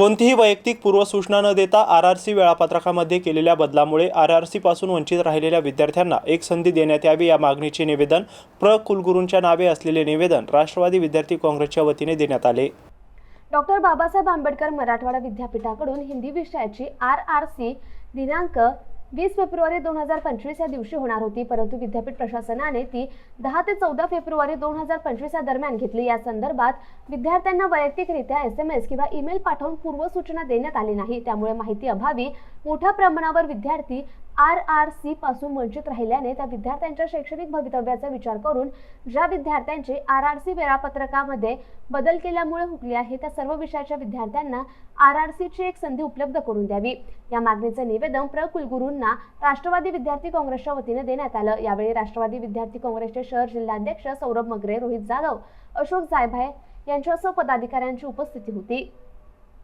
कोणतीही वैयक्तिक पूर्वसूचना न देता आर आर सी वेळापत्रकामध्ये केलेल्या बदलामुळे आर आर सीपासून वंचित राहिलेल्या विद्यार्थ्यांना एक संधी देण्यात यावी या मागणीचे निवेदन प्र. कुलगुरूंच्या नावे असलेले निवेदन राष्ट्रवादी विद्यार्थी काँग्रेसच्या वतीने देण्यात आले. डॉक्टर बाबासाहेब आंबेडकर मराठवाडा विद्यापीठाकडून हिंदी विषयाची आर आर सी दिनांक वीस फेब्रुवारी दोन हजार पंचवीस या दिवशी होणार होती परंतु विद्यापीठ प्रशासनाने ती दहा ते चौदा फेब्रुवारी दोन हजार पंचवीस या दरम्यान घेतली. या संदर्भात विद्यार्थ्यांना वैयक्तिकरित्या एस एम एस किंवा ईमेल पाठवून पूर्वसूचना देण्यात आली नाही. त्यामुळे माहिती अभावी मोठ्या प्रमाणावर विद्यार्थी आर आर सी पासून वंचित राहिल्याने त्या विद्यार्थ्यांच्या शैक्षणिक भवितव्याचा विचार करून ज्या विद्यार्थ्यांचे आर आर सी वेळापत्रकामध्ये बदल केल्यामुळे हुकले आहे त्या सर्व विषयाच्या विद्यार्थ्यांना आर आर सीची एक संधी उपलब्ध करून द्यावी. या मागणीचं निवेदन प्र. कुलगुरूंना राष्ट्रवादी विद्यार्थी काँग्रेसच्या वतीने देण्यात आलं. यावेळी राष्ट्रवादी विद्यार्थी काँग्रेसचे शहर जिल्हाध्यक्ष सौरभ मगरे रोहित जाधव अशोक जायभाय यांच्यासह पदाधिकाऱ्यांची उपस्थिती होती.